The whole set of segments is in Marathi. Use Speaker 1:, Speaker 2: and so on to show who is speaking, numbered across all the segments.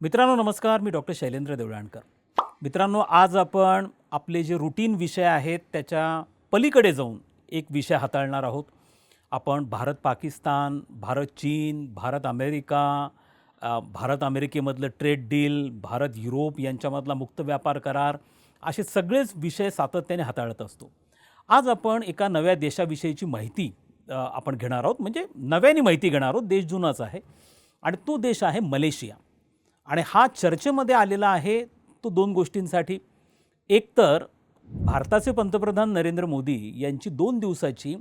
Speaker 1: मित्रांनो नमस्कार. मी डॉक्टर शैलेंद्र देवळाणकर. मित्रांनो आज आपण आपले जे रुटीन विषय आहेत त्याच्या पलीकडे जाऊन एक विषय हाताळणार आहोत. आपण भारत पाकिस्तान भारत चीन भारत अमेरिका भारत अमेरिकेमधलं ट्रेड डील भारत युरोप यांच्यामधला मुक्त व्यापार करार असे सगळेच विषय सातत्याने हाताळत असतो. आज आपण एका नव्या देशाविषयीची माहिती आपण घेणार आहोत. म्हणजे नव्याने माहिती घेणार आहोत. देश जुनाच आहे. आणि तो देश आहे मलेशिया. आणि हा चर्चेमध्ये आलेला आहे तो दोन गोष्टींसाठी. एकतर भारताचे पंतप्रधान नरेंद्र मोदी यांची दोन दिवसाची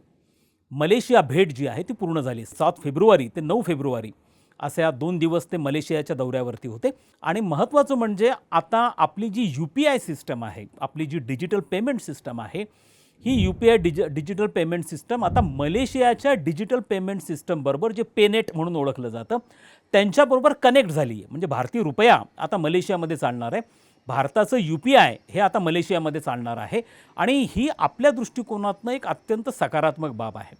Speaker 1: मलेशिया भेट जी आहे ती पूर्ण झाली. सात फेब्रुवारी ते नऊ फेब्रुवारी असे या दोन दिवस ते मलेशियाच्या दौऱ्यावरती होते. आणि महत्त्वाचं म्हणजे आता आपली जी यू पी आय सिस्टम आहे आपली जी डिजिटल पेमेंट सिस्टम आहे ही U P I digi digital payment system आता मलेशियाच्या डिजिटल पेमेंट सिस्टमबरोबर जे पेनेट म्हणून ओळखलं जातं त्यांच्याबरोबर कनेक्ट झाली आहे म्हणजे भारतीय रुपया आता मलेशियामध्ये चालणार आहे. भारताचं यू पी आय हे आता मलेशियामध्ये चालणार आहे. आणि ही आपल्या दृष्टिकोनातनं एक अत्यंत सकारात्मक बाब आहे.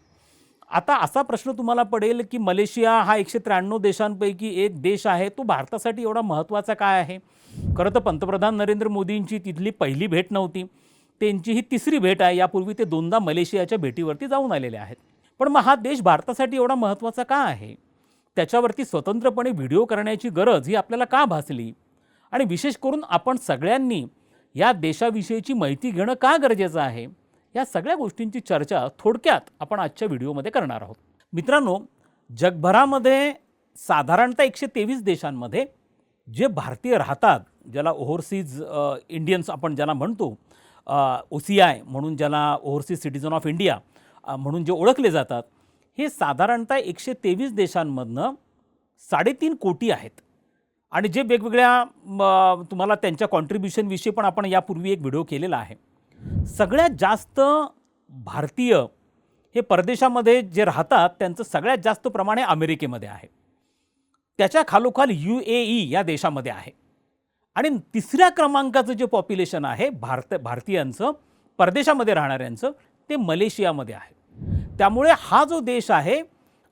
Speaker 1: आता असा प्रश्न तुम्हाला पडेल की मलेशिया हा एकशे त्र्याण्णव देशांपैकी एक देश आहे. तो भारतासाठी एवढा महत्त्वाचा काय आहे? खरं तर पंतप्रधान नरेंद्र मोदींची तिथली पहिली भेट नव्हती. त्यांची ही तिसरी भेट आहे. यापूर्वी ते दोनदा मलेशियाच्या भेटीवरती जाऊन आलेले आहेत. पण मग हा देश भारतासाठी एवढा महत्त्वाचा का आहे? त्याच्यावरती स्वतंत्रपणे व्हिडिओ करण्याची गरज ही आपल्याला का भासली? आणि विशेष करून आपण सगळ्यांनी या देशाविषयीची माहिती घेणं का गरजेचं आहे? या सगळ्या गोष्टींची चर्चा थोडक्यात आपण आजच्या व्हिडिओमध्ये करणार आहोत. मित्रांनो जगभरामध्ये साधारणतः एकशे तेवीस देशांमध्ये जे भारतीय राहतात ज्याला ओव्हरसीज इंडियन्स आपण ज्याला म्हणतो ओ सी आय म्हणून ज्याला ओव्हरसीज सिटीझन ऑफ इंडिया म्हणून जे ओळखले जातात हे साधारणतः एकशे तेवीस देशांमधनं साडेतीन कोटी आहेत. आणि जे वेगवेगळ्या तुम्हाला त्यांच्या कॉन्ट्रीब्युशनविषयी पण आपण यापूर्वी एक व्हिडिओ केलेला आहे. सगळ्यात जास्त भारतीय हे परदेशामध्ये जे राहतात त्यांचं सगळ्यात जास्त प्रमाण हे अमेरिकेमध्ये आहे. त्याच्या खालोखाल यू ए ई या देशामध्ये आहे. आणि तिसऱ्या क्रमांकाचं जे पॉप्युलेशन आहे भारत भारतीयांचं परदेशामध्ये राहणाऱ्यांचं ते मलेशियामध्ये आहे. त्यामुळे हा जो देश आहे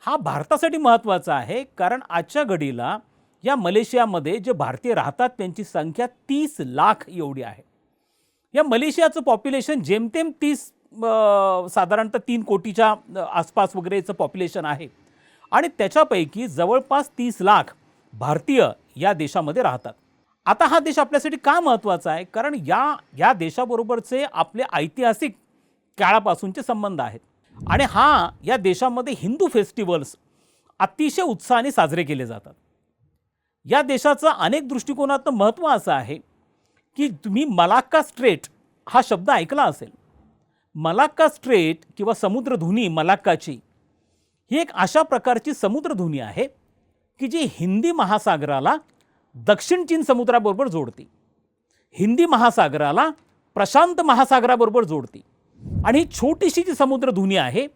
Speaker 1: हा भारतासाठी महत्त्वाचा आहे कारण आजच्या घडीला या मलेशियामध्ये जे भारतीय राहतात त्यांची संख्या तीस लाख एवढी आहे. या मलेशियाचं पॉप्युलेशन जेमतेम तीस साधारणतः तीन कोटीच्या आसपास वगैरेचं पॉप्युलेशन आहे. आणि त्याच्यापैकी जवळपास तीस लाख भारतीय या देशामध्ये राहतात. आता हा देश आपल्यासाठी का महत्त्वाचा आहे? कारण या या देशाबरोबरचे आपले ऐतिहासिक काळापासूनचे संबंध आहेत. आणि हा या देशामध्ये हिंदू फेस्टिवल्स अतिशय उत्साहाने साजरे केले जातात. या देशाचं अनेक दृष्टिकोनातनं महत्त्व असं आहे की तुम्ही मलाक्का स्ट्रेट हा शब्द ऐकला असेल. मलाक्का स्ट्रेट किंवा समुद्रधुनी मलाक्काची ही एक अशा प्रकारची समुद्रधुनी आहे की जी हिंदी महासागराला दक्षिण चीन समुद्राबरोबर जोडते. हिंदी महासागराला प्रशांत महासागराबरोबर जोडते. आणि ही छोटीशी जी समुद्रधुनी आहे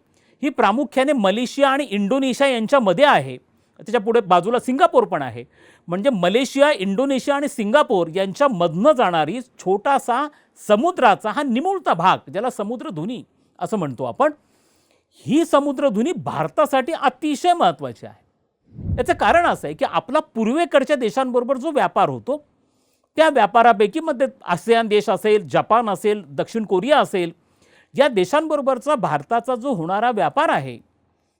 Speaker 1: ही प्रामुख्याने मलेशिया आणि इंडोनेशिया यांच्यामध्ये आहे. त्याच्या पुढे बाजूला सिंगापूर पण आहे. म्हणजे मलेशिया इंडोनेशिया आणि सिंगापूर यांच्यामधनं जाणारी छोटासा समुद्राचा हा निमुळता भाग ज्याला समुद्रधुनी असं म्हणतो आपण ही समुद्रधुनी भारतासाठी अतिशय महत्त्वाची आहे. याचं कारण असं आहे की आपला पूर्वेकडच्या देशांबरोबर जो व्यापार होतो त्या व्यापारापैकी मध्ये आसियान देश असेल जपान असेल दक्षिण कोरिया असेल या देशांबरोबरचा भारताचा जो होणारा व्यापार आहे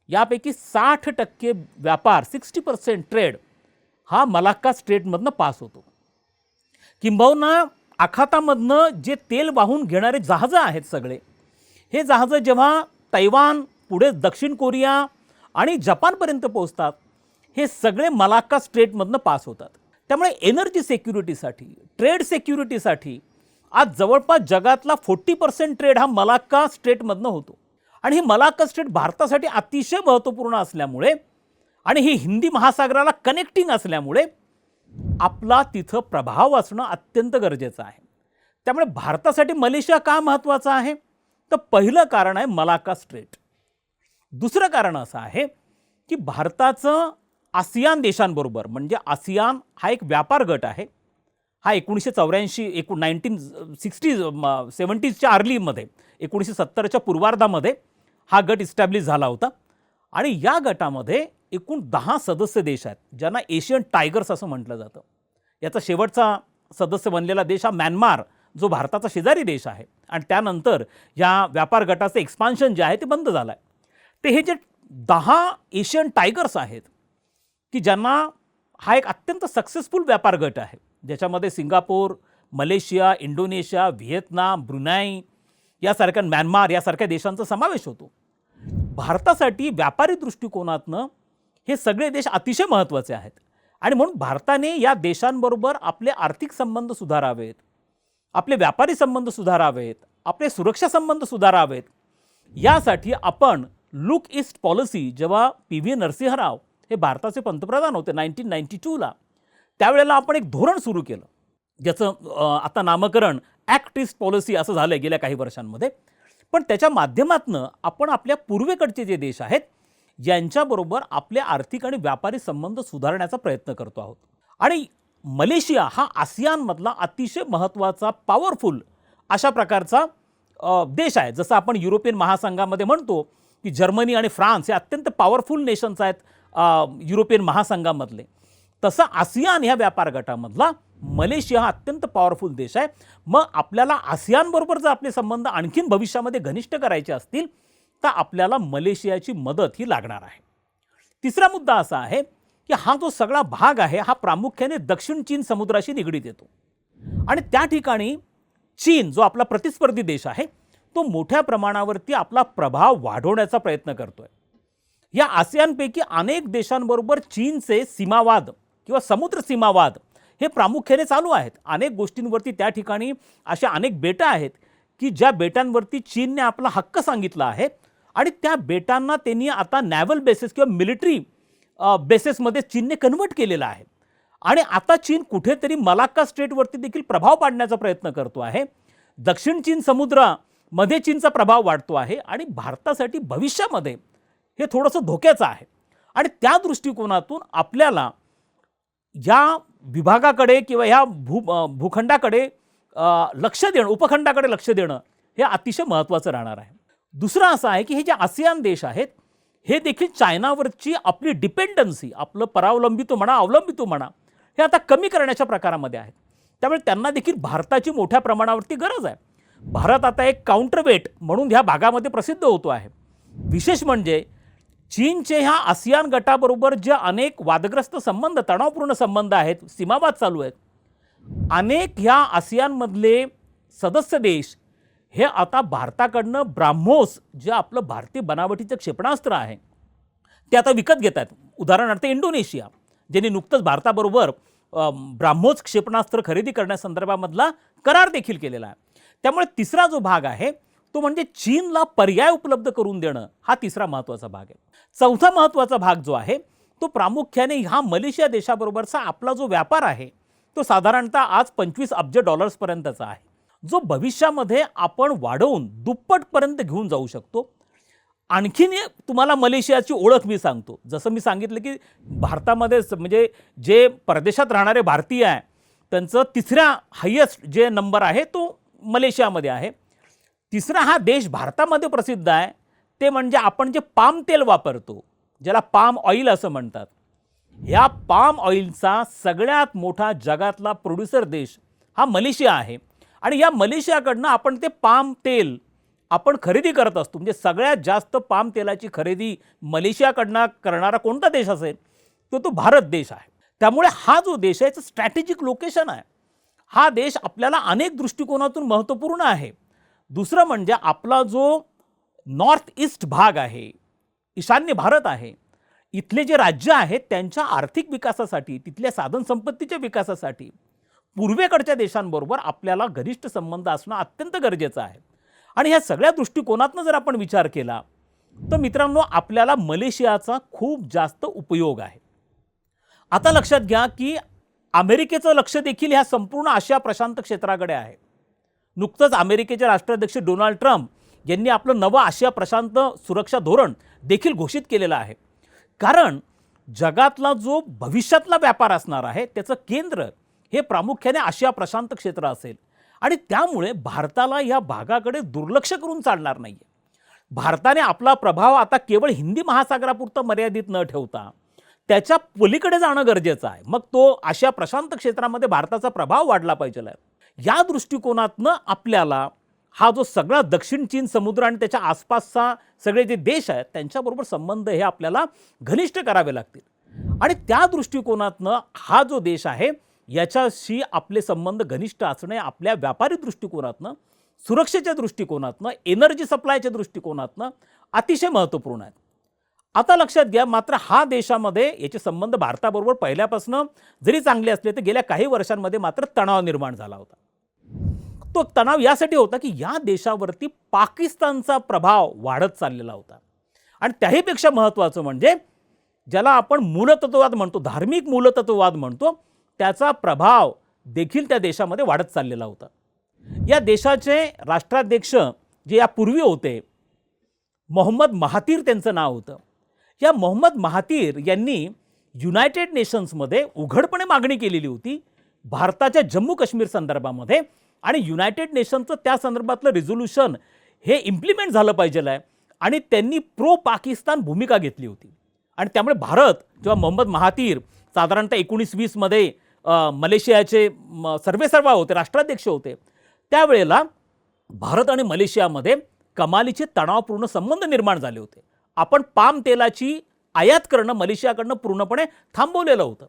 Speaker 1: यापैकी साठ टक्के व्यापार सिक्स्टी पर्सेंट ट्रेड हा मलाक्का स्ट्रेटमधनं पास होतो. किंबहुना आखातामधनं जे तेल वाहून घेणारे जहाजं आहेत सगळे हे जहाजं जेव्हा तैवान पुढे दक्षिण कोरिया आणि जपानपर्यंत पोहोचतात हे सगळे मलाक्का स्ट्रेटमधनं पास होतात. त्यामुळे एनर्जी सेक्युरिटीसाठी ट्रेड सेक्युरिटीसाठी आज जवळपास जगातला फोर्टी पर्सेंट ट्रेड हा मलाक्का स्ट्रेटमधनं होतो. आणि ही मलाक्का स्ट्रेट भारतासाठी अतिशय महत्त्वपूर्ण असल्यामुळे आणि ही हिंदी महासागराला कनेक्टिंग असल्यामुळे आपला तिथं प्रभाव असणं अत्यंत गरजेचं आहे. त्यामुळे भारतासाठी मलेशिया का महत्त्वाचा आहे? तर पहिलं कारण आहे मलाका स्ट्रेट दुसरं कारण असं आहे की भारताचं आसियान देशांबरोबर म्हणजे आसियान हा एक व्यापार गट आहे. हा एकोणीसशे चौऱ्याऐंशी एकूण नाईन्टीन सिक्स्टीज सेवन्टीजच्या अर्लीमध्ये एकोणीसशे सत्तरच्या पूर्वार्धामध्ये हा गट इस्टॅब्लिश झाला होता. आणि या गटामध्ये एकूण दहा सदस्य देश आहेत ज्यांना एशियन टायगर्स असं म्हटलं जातं. याचा शेवटचा सदस्य बनलेला देश हा म्यानमार जो भारताचा शेजारी देश आहे. आणि त्यानंतर या व्यापार गटाचं एक्सपान्शन जे आहे ते बंद झालं आहे ते हे जे दहा एशियन टायगर्स आहेत की ज्यांना हा एक अत्यंत सक्सेसफुल व्यापार गट आहे. ज्याच्यामध्ये Singapore Malaysia Indonesia Vietnam Brunei यासारख्या म्यानमार यासारख्या देशांचा समावेश होतो. भारतासाठी व्यापारी दृष्टिकोनातनं हे सगळे देश अतिशय महत्त्वाचे आहेत. आणि म्हणून भारताने या देशांबरोबर आपले आर्थिक संबंध सुधारावेत आपले व्यापारी संबंध सुधारावेत आपले सुरक्षा संबंध सुधारावेत. यासाठी आपण लुक ईस्ट पॉलिसी जेव्हा पी व्ही नरसिंहराव हे भारताचे पंतप्रधान होते नाईन्टीन नाईन्टी टूला त्यावेळेला आपण एक धोरण सुरू केलं ज्याचं आता नामकरण ॲक्ट इस्ट पॉलिसी असं झालं आहे गेल्या काही वर्षांमध्ये. पण त्याच्या माध्यमातनं आपण आपल्या पूर्वेकडचे जे देश आहेत यांच्याबरोबर आपले आर्थिक आणि व्यापारी संबंध सुधारण्याचा प्रयत्न करतो आहोत. आणि मलेशिया हा आसियानमधला अतिशय महत्त्वाचा पॉवरफुल अशा प्रकारचा देश आहे. जसं आपण युरोपियन महासंघामध्ये म्हणतो की जर्मनी आणि फ्रान्स हे अत्यंत पॉवरफुल नेशन्स आहेत युरोपियन महासंघामधले. तसं आसियान ह्या व्यापार गटामधला मलेशिया हा अत्यंत पॉवरफुल देश आहे. मग आपल्याला आसियानबरोबर जर आपले संबंध आणखीन भविष्यामध्ये घनिष्ठ करायचे असतील तर आपल्याला मलेशियाची मदत ही लागणार आहे. तिसरा मुद्दा असा आहे की हा जो सगळा भाग आहे हा प्रामुख्याने दक्षिण चीन समुद्राशी निगडीत येतो. आणि त्या ठिकाणी चीन जो आपला प्रतिस्पर्धी देश आहे तो मोठ्या प्रमाणावरती आपला प्रभाव वाढवण्याचा प्रयत्न करतोय. या आसियानपैकी अनेक देशांबरोबर चीनचे सीमावाद किंवा समुद्र सीमावाद हे प्रामुख्याने चालू आहेत. अनेक गोष्टींवरती त्या ठिकाणी अशा अनेक बेटं आहेत की ज्या बेटांवरती चीनने आपला हक्क सांगितला आहे आणि त्या बेटांना त्यांनी आता नॅव्हल बेसिस किंवा मिलिटरी बेसिसमध्ये चीनने कन्वर्ट केलेलं आहे. आणि आता चीन कुठेतरी मलाक्का स्टेटवरती देखील प्रभाव पाडण्याचा प्रयत्न करतो आहे. दक्षिण चीन समुद्रामध्ये चीनचा प्रभाव वाढतो आहे आणि भारतासाठी भविष्यामध्ये हे थोडंसं धोक्याचं आहे. आणि त्या दृष्टिकोनातून आपल्याला या विभागाकडे किंवा ह्या भू भूखंडाकडे लक्ष देणं उपखंडाकडे लक्ष देणं हे अतिशय महत्त्वाचं राहणार आहे. दुसरं असं आहे की हे जे आसियान देश आहेत हे देखील चायनावरची आपली डिपेंडन्सी आपलं परावलंबित्व म्हणा अवलंबित्व म्हणा हे आता कमी करण्याच्या प्रकारामध्ये आहेत. त्यामुळे त्यांना देखील भारताची मोठ्या प्रमाणावरती गरज आहे. भारत आता एक काउंटरवेट म्हणून ह्या भागामध्ये प्रसिद्ध होतो आहे. विशेष म्हणजे चीनचे ह्या आसियान गटाबरोबर जे अनेक वादग्रस्त संबंध तणावपूर्ण संबंध आहेत सीमावाद चालू आहेत. अनेक ह्या आसियानमधले सदस्य देश हे आता भारताकडनं ब्राह्मोस जे आपलं भारतीय बनावटीचं क्षेपणास्त्र आहे ते आता विकत घेत आहेत. उदाहरणार्थ इंडोनेशिया ज्यांनी नुकतंच भारताबरोबर ब्राह्मोस क्षेपणास्त्र खरेदी करण्यासंदर्भामधला करार देखील केलेला आहे. त्यामुळे तिसरा जो भाग आहे तो म्हणजे चीनला पर्याय उपलब्ध करून देणं हा तिसरा महत्त्वाचा भाग आहे. चौथा महत्त्वाचा भाग जो आहे तो प्रामुख्याने ह्या मलेशिया देशाबरोबरचा आपला जो व्यापार आहे तो साधारणतः आज पंचवीस अब्ज डॉलर्सपर्यंतचा आहे. जो भविष्यामध्ये आपण वाढवून दुप्पटपर्यंत घेऊन जाऊ शकतो. आणखीन तुम्हाला मलेशियाची ओळख मी सांगतो. जसं मी सांगितलं की भारतामध्ये म्हणजे जे परदेशात राहणारे भारतीय आहे त्यांचं तिसऱ्या हायेस्ट जे नंबर आहे तो मलेशियामध्ये आहे. तिसरा हा देश भारतामध्ये प्रसिद्ध आहे. ते म्हणजे आपण जे पाम तेल वापरतो ज्याला पाम ऑइल असं म्हणतात. ह्या पाम ऑइलचा सगळ्यात मोठा जगातला प्रोड्युसर देश हा मलेशिया आहे. आणि या मलेशियाकडनं आपण ते पाम तेल आपण खरेदी करत असतो. म्हणजे सगळ्यात जास्त पाम तेलाची खरेदी मलेशियाकडनं करणारा कोणता देश असेल तो तो भारत देश आहे. त्यामुळे हा जो देश आहे स्ट्रॅटेजिक लोकेशन आहे. हा देश आपल्याला अनेक दृष्टिकोनातून महत्त्वपूर्ण आहे. दुसरं म्हणजे आपला जो नॉर्थ ईस्ट भाग आहे ईशान्य भारत आहे इथले जे राज्य आहेत त्यांच्या आर्थिक विकासासाठी तिथल्या साधनसंपत्तीच्या विकासासाठी पूर्वेकडच्या देशांबरोबर आपल्याला घनिष्ठ संबंध असणं अत्यंत गरजेचं आहे. आणि ह्या सगळ्या दृष्टिकोनातनं जर आपण विचार केला तर मित्रांनो आपल्याला मलेशियाचा खूप जास्त उपयोग आहे. आता लक्षात घ्या की अमेरिकेचं लक्ष देखील ह्या संपूर्ण आशिया प्रशांत क्षेत्राकडे आहे. नुकतंच अमेरिकेचे राष्ट्राध्यक्ष डोनाल्ड ट्रम्प यांनी आपलं नवं आशिया प्रशांत सुरक्षा धोरण देखील घोषित केलेलं आहे. कारण जगातला जो भविष्यातला व्यापार असणार आहे त्याचं केंद्र हे प्रामुख्याने आशिया प्रशांत क्षेत्र असेल. आणि त्यामुळे भारताला या भागाकडे दुर्लक्ष करून चालणार नाही भारताने आपला प्रभाव आता केवळ हिंदी महासागरापुरतं मर्यादित न ठेवता त्याच्या पलीकडे जाणं गरजेचं आहे. मग तो आशिया प्रशांत क्षेत्रामध्ये भारताचा प्रभाव वाढला पाहिजे या दृष्टिकोनातनं आपल्याला हा जो सगळा दक्षिण चीन समुद्र आणि त्याच्या आसपासचा सगळे जे देश आहेत त्यांच्याबरोबर संबंध हे आपल्याला घनिष्ठ करावे लागतील. आणि त्या दृष्टिकोनातनं हा जो देश आहे याच्याशी आपले संबंध घनिष्ठ असणे आपल्या व्यापारी दृष्टिकोनातनं सुरक्षेच्या दृष्टिकोनातनं एनर्जी सप्लायच्या दृष्टिकोनातनं अतिशय महत्त्वपूर्ण आहेत. आता लक्षात घ्या मात्र हा देशामध्ये याचे संबंध भारताबरोबर पहिल्यापासून जरी चांगले असले तर गेल्या काही वर्षांमध्ये मात्र तणाव निर्माण झाला होता. तो तणाव यासाठी होता की या देशावरती पाकिस्तानचा प्रभाव वाढत चाललेला होता. आणि त्याहीपेक्षा महत्त्वाचं म्हणजे ज्याला आपण मूलतत्ववाद म्हणतो धार्मिक मूलतत्ववाद म्हणतो त्याचा प्रभाव देखील त्या देशामध्ये वाढत चाललेला होता. या देशाचे राष्ट्राध्यक्ष जे यापूर्वी होते मोहम्मद महातीर त्यांचं नाव होतं. या मोहम्मद महातीर यांनी युनायटेड नेशन्समध्ये उघडपणे मागणी केलेली होती भारताच्या जम्मू काश्मीर संदर्भामध्ये आणि युनायटेड नेशनचं त्या संदर्भातलं रिझोल्युशन हे इम्प्लिमेंट झालं पाहिजे आहे. आणि त्यांनी प्रो पाकिस्तान भूमिका घेतली होती. आणि त्यामुळे भारत किंवा मोहम्मद महातीर साधारणतः एकोणीस वीसमध्ये मलेशियाचे म, सर्वेसर्वा होते राष्ट्राध्यक्ष होते. त्यावेळेला भारत आणि मलेशियामध्ये कमालीचे तणावपूर्ण संबंध निर्माण झाले होते. आपण पाम तेलाची आयात करणं मलेशियाकडनं पूर्णपणे थांबवलेलं होतं.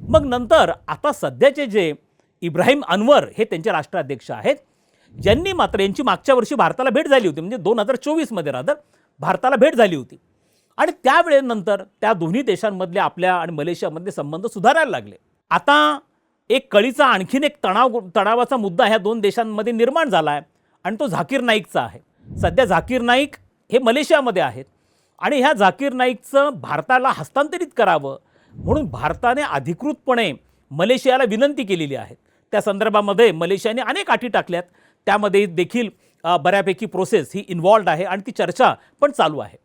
Speaker 1: मग नंतर आता सध्याचे जे इब्राहिम अनवर हे त्यांचे राष्ट्राध्यक्ष आहेत. ज्यांनी मात्र यांची मागच्या वर्षी भारताला भेट झाली होती म्हणजे दोन हजार चोवीसमध्ये रादर भारताला भेट झाली होती. आणि त्यावेळेनंतर त्या दोन्ही देशांमधले आपल्या आणि मलेशियामधले संबंध सुधारायला लागले. आता एक कळीचा आणखीन एक तणाव तणावाचा मुद्दा ह्या दोन देशांमध्ये निर्माण झाला आहे आणि तो झाकीर नाईकचा आहे. सध्या झाकीर नाईक हे मलेशियामध्ये आहेत. आणि ह्या झाकीर नाईकचं भारताला हस्तांतरित करावं म्हणून भारताने अधिकृतपणे मलेशियाला विनंती केलेली आहे. त्या संदर्भामध्ये मलेशियाने अनेक अटी टाकल्यात. त्यामध्ये देखील बऱ्यापैकी प्रोसेस ही इन्व्हॉल्ड आहे आणि ती चर्चा पण चालू आहे.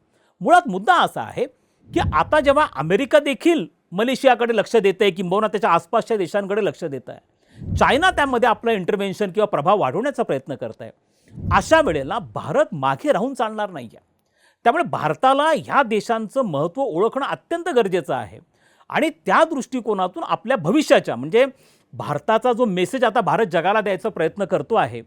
Speaker 1: मुळात मुद्दा असा आहे की आता जेव्हा अमेरिका देखील मलेशियाकडे लक्ष देत आहे किंबहुना त्याच्या आसपासच्या देशांकडे लक्ष देत आहे चायना त्यामध्ये आपलं इंटरव्हेन्शन किंवा प्रभाव वाढवण्याचा प्रयत्न करत आहे. अशा वेळेला भारत मागे राहून चालणार नाही आहे त्यामुळे भारताला ह्या देशांचं महत्त्व ओळखणं अत्यंत गरजेचं आहे. आणि त्या दृष्टिकोनातून आपल्या भविष्याच्या म्हणजे भारताचा जो मेसेज आता भारत जगाला द्यायचा प्रयत्न करतो आहे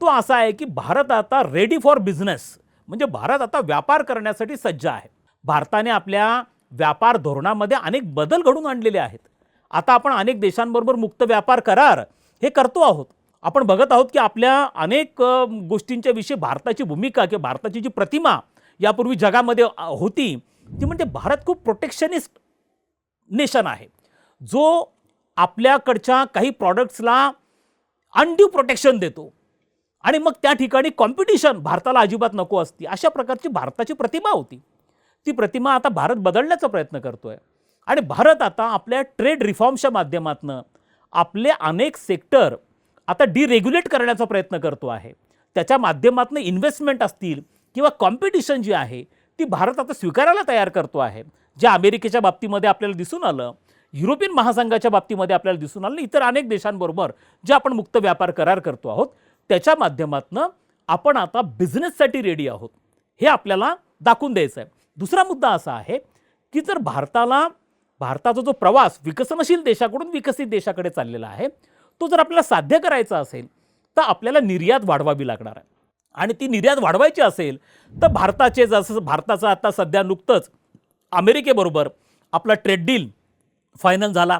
Speaker 1: तो असा आहे की भारत आता रेडी फॉर बिझनेस म्हणजे भारत आता व्यापार करण्यासाठी सज्ज आहे. भारताने आपल्या व्यापार धोरणामध्ये अनेक बदल घडून आणलेले आहेत. आता आपण अनेक देशांबरोबर मुक्त व्यापार करार हे करतो आहोत. आपण बघत आहोत की आपल्या अनेक गोष्टींच्या विषयी भारताची भूमिका किंवा भारताची जी प्रतिमा यापूर्वी जगामध्ये होती ती म्हणजे भारत खूप प्रोटेक्शनिस्ट नेशन आहे. जो आपल्याकडच्या काही प्रॉडक्ट्सला अनड्यू प्रोटेक्शन देतो. आणि मग त्या ठिकाणी कॉम्पिटिशन भारताला अजिबात नको असती. अशा प्रकारची भारताची प्रतिमा होती. ती प्रतिमा आता भारत बदलण्याचा प्रयत्न करतो आहे आणि भारत आता आपल्या ट्रेड रिफॉर्म्सच्या माध्यमातनं आपले अनेक सेक्टर आता डिरेग्युलेट करण्याचा प्रयत्न करतो आहे. त्याच्या माध्यमातून इन्व्हेस्टमेंट असतील किंवा कॉम्पिटिशन जी आहे ती भारत आता स्वीकारायला तयार करतो आहे. जे अमेरिकेच्या बाबतीमध्ये आपल्याला दिसून आलं युरोपियन महासंघाच्या बाबतीमध्ये आपल्याला दिसून आलं इतर अनेक देशांबरोबर जे आपण मुक्त व्यापार करार करतो आहोत त्याच्या माध्यमातनं आपण आता बिझनेससाठी रेडी आहोत. हे आपल्याला दाखवून द्यायचं आहे दुसरा मुद्दा असा आहे की जर भारताला भारताचा जो प्रवास विकसनशील देशाकडून विकसित देशाकडे चाललेला आहे तो जर आपल्याला साध्य करायचा असेल तर आपल्याला निर्यात वाढवावी लागणार आहे. आणि ती निर्यात वाढवायची असेल तर भारताचे जसं भारताचं आता सध्या नुकतंच अमेरिकेबरोबर आपला ट्रेड डील फायनल झाला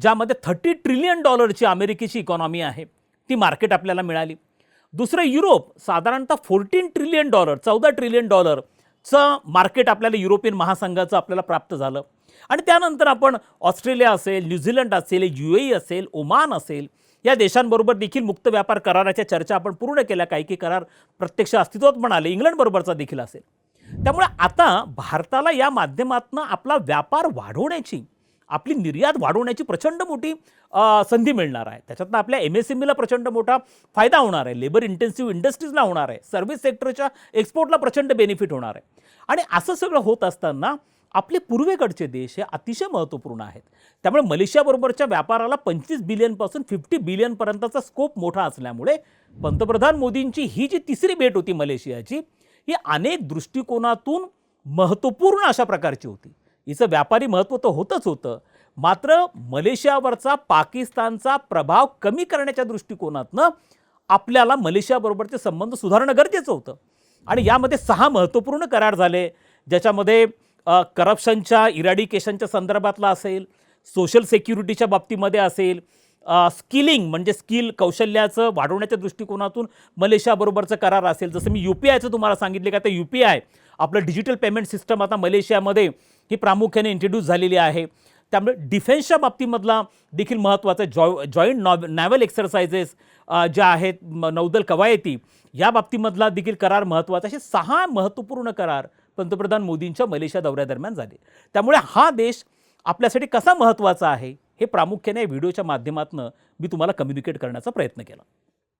Speaker 1: ज्यामध्ये थर्टी ट्रिलियन डॉलरची अमेरिकेची इकॉनॉमी आहे. ती मार्केट आपल्याला मिळाली. दुसरं युरोप साधारणतः फोर्टीन ट्रिलियन डॉलर चौदा ट्रिलियन डॉलरचं मार्केट आपल्याला युरोपियन महासंघाचं आपल्याला प्राप्त झालं. आणि त्यानंतर आपण ऑस्ट्रेलिया असेल न्यूझीलंड असेल यू ए असेल ओमान असेल या देशांबरोबर देखील मुक्त व्यापार कराराच्या चर्चा आपण पूर्ण केल्या. काही काही करार प्रत्यक्ष अस्तित्वात पण आले. इंग्लंडबरोबरचा देखील असेल. त्यामुळे आता भारताला या माध्यमातून आपला व्यापार वाढवण्याची आपली निर्यात वाढवण्याची प्रचंड मोठी संधी मिळणार आहे. त्याच्यातनं आपल्या एम एस एम ईला प्रचंड मोठा फायदा होणार आहे. लेबर इंटेन्सिव्ह इंडस्ट्रीजला होणार आहे. सर्व्हिस सेक्टरच्या एक्सपोर्टला प्रचंड बेनिफिट होणार आहे. आणि असं सगळं होत असताना आपले पूर्वेकडचे देश हे अतिशय महत्त्वपूर्ण आहेत. त्यामुळे मलेशियाबरोबरच्या व्यापाराला पंचवीस बिलियनपासून फिफ्टी बिलियनपर्यंतचा स्कोप मोठा असल्यामुळे पंतप्रधान मोदींची ही जी तिसरी भेट होती मलेशियाची ही अनेक दृष्टिकोनातून महत्त्वपूर्ण अशा प्रकारची होती. हिचं व्यापारी महत्त्व तर होतंच होतं. मात्र मलेशियावरचा पाकिस्तानचा प्रभाव कमी करण्याच्या दृष्टिकोनातनं आपल्याला मलेशियाबरोबरचे संबंध सुधारणं गरजेचं होतं. आणि यामध्ये सहा महत्त्वपूर्ण करार झाले. ज्याच्यामध्ये करप्शनच्या इराडिकेशनच्या संदर्भातला असेल सोशल सेक्युरिटीच्या बाबतीमध्ये असेल स्किलिंग म्हणजे स्किल कौशल्याचं वाढवण्याच्या दृष्टिकोनातून मलेशियाबरोबरचं करार असेल. जसं मी यू पी आयचं तुम्हाला सांगितले का तर यू पी आय आपलं डिजिटल पेमेंट सिस्टम आता मलेशियामध्ये ही प्रामुख्याने इंट्रोड्यूस झालेली आहे. त्यामुळे डिफेन्सच्या बाबतीमधला देखील महत्त्वाचं जॉ जॉईंट नॉव नॅव्हल एक्सरसाइजेस ज्या आहेत म- नौदल कवायती या बाबतीमधला देखील करार महत्त्वाचा असे सहा महत्त्वपूर्ण करार पंतप्रधान मोदींच्या मलेशिया दौऱ्यादरम्यान झाले. त्यामुळे हा देश आपल्यासाठी कसा महत्त्वाचा आहे हे प्रामुख्याने या व्हिडिओच्या माध्यमातून मी तुम्हाला कम्युनिकेट करण्याचा प्रयत्न केला.